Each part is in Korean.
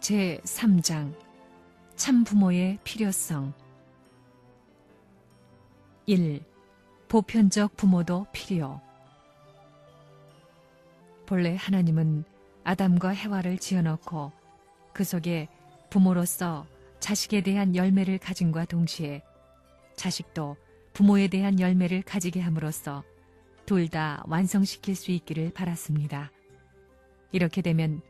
제 3장 참부모의 필요성 1. 보편적 부모도 필요 본래 하나님은 아담과 해와를 지어넣고 그 속에 부모로서 자식에 대한 열매를 가짐과 동시에 자식도 부모에 대한 열매를 가지게 함으로써 둘 다 완성시킬 수 있기를 바랐습니다. 이렇게 되면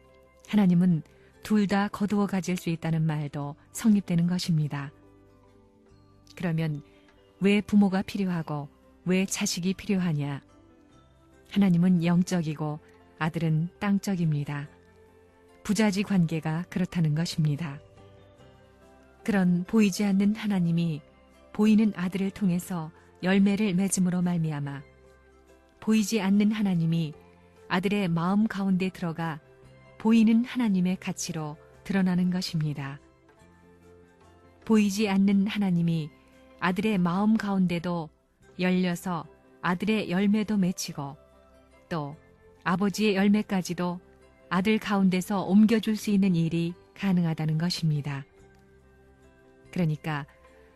하나님은 둘 다 거두어 가질 수 있다는 말도 성립되는 것입니다. 그러면 왜 부모가 필요하고 왜 자식이 필요하냐? 하나님은 영적이고 아들은 땅적입니다. 부자지 관계가 그렇다는 것입니다. 그런 보이지 않는 하나님이 보이는 아들을 통해서 열매를 맺음으로 말미암아 보이지 않는 하나님이 아들의 마음 가운데 들어가 보이는 하나님의 가치로 드러나는 것입니다. 보이지 않는 하나님이 아들의 마음 가운데도 열려서 아들의 열매도 맺히고 또 아버지의 열매까지도 아들 가운데서 옮겨줄 수 있는 일이 가능하다는 것입니다. 그러니까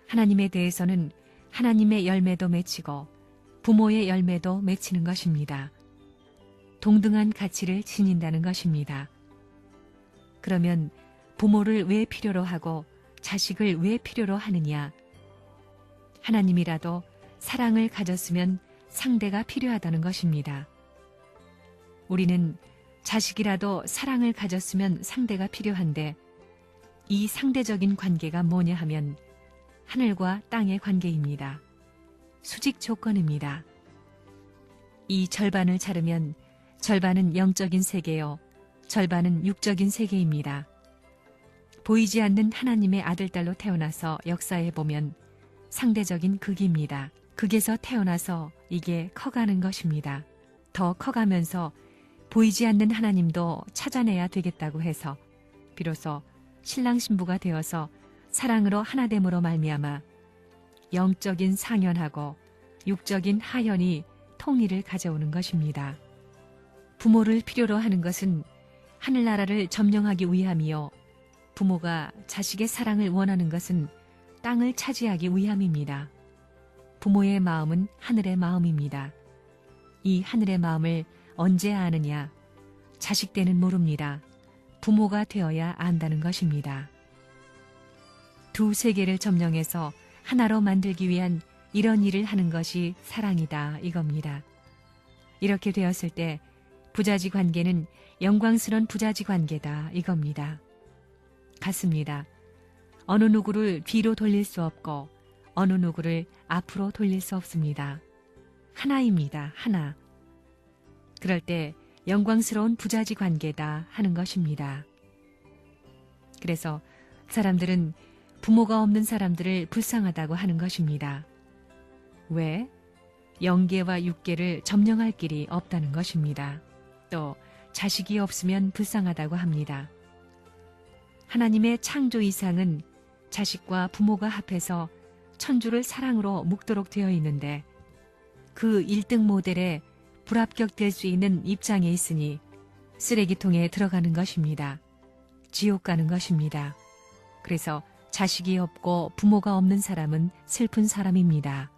하나님에 대해서는 하나님의 열매도 맺히고 부모의 열매도 맺히는 것입니다. 동등한 가치를 지닌다는 것입니다. 그러면 부모를 왜 필요로 하고 자식을 왜 필요로 하느냐? 하나님이라도 사랑을 가졌으면 상대가 필요하다는 것입니다. 우리는 자식이라도 사랑을 가졌으면 상대가 필요한데 이 상대적인 관계가 뭐냐 하면 하늘과 땅의 관계입니다. 수직 조건입니다. 이 절반을 자르면 절반은 영적인 세계요, 절반은 육적인 세계입니다. 보이지 않는 하나님의 아들딸로 태어나서 역사해 보면 상대적인 극입니다. 극에서 태어나서 이게 커가는 것입니다. 더 커가면서 보이지 않는 하나님도 찾아내야 되겠다고 해서 비로소 신랑 신부가 되어서 사랑으로 하나됨으로 말미암아 영적인 상현하고 육적인 하현이 통일을 가져오는 것입니다. 부모를 필요로 하는 것은 하늘나라를 점령하기 위함이요. 부모가 자식의 사랑을 원하는 것은 땅을 차지하기 위함입니다. 부모의 마음은 하늘의 마음입니다. 이 하늘의 마음을 언제 아느냐? 자식 때는 모릅니다. 부모가 되어야 안다는 것입니다. 두 세계를 점령해서 하나로 만들기 위한 이런 일을 하는 것이 사랑이다 이겁니다. 이렇게 되었을 때 부자지 관계는 영광스런 부자지 관계다 이겁니다. 같습니다. 어느 누구를 뒤로 돌릴 수 없고 어느 누구를 앞으로 돌릴 수 없습니다. 하나입니다. 하나. 그럴 때 영광스러운 부자지 관계다 하는 것입니다. 그래서 사람들은 부모가 없는 사람들을 불쌍하다고 하는 것입니다. 왜? 영계와 육계를 점령할 길이 없다는 것입니다. 또 자식이 없으면 불쌍하다고 합니다. 하나님의 창조 이상은 자식과 부모가 합해서 천주를 사랑으로 묶도록 되어 있는데 그 1등 모델에 불합격될 수 있는 입장에 있으니 쓰레기통에 들어가는 것입니다. 지옥 가는 것입니다. 그래서 자식이 없고 부모가 없는 사람은 슬픈 사람입니다.